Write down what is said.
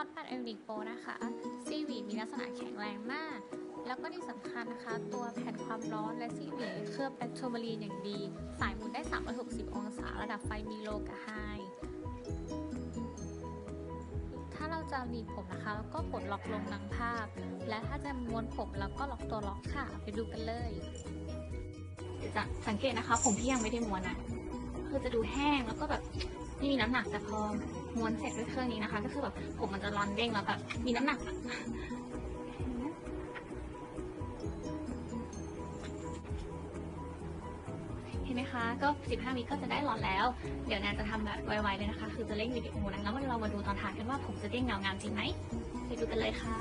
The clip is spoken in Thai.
Hot 8 m 1 Pro นะคะซีวีมีลักษณะแข็งแรงมาก แล้วก็ที่สำคัญนะคะ ตัวแผ่นความร้อนและซีวีเคลือบแบคโทมารีนอย่างดี สายหมุนได้ 360 องศา ระดับไฟมีโลกับไฮถ้าเราจะหนีผมนะคะแล้วก็กดล็อกลงนังภาพ และถ้าจะม้วนผมแล้วก็ล็อกตัวล็อกค่ะ ไปดูกันเลยจะสังเกตนะคะ ผมที่ยังไม่ได้ม้วนนะคือจะดูแห้งแล้วก็แบบ ไม่มีน้ำหนักแต่พอม้วนเสร็จด้วยเครื่องนี้นะคะ ก็คือแบบผมมันจะร้อนเด้งแล้วแบบมีน้ำหนักเห็นไหมคะ ก็ 15วิก็จะได้รอนแล้ว เดี๋ยวแนนจะทำแบบไวๆเลยนะคะ คือจะเร่งวิดีโอนะแล้วเรามาดูตอนถ่ายกันว่าผมจะเด้งเงางามจริงไหม ไปดูกันเลยค่ะ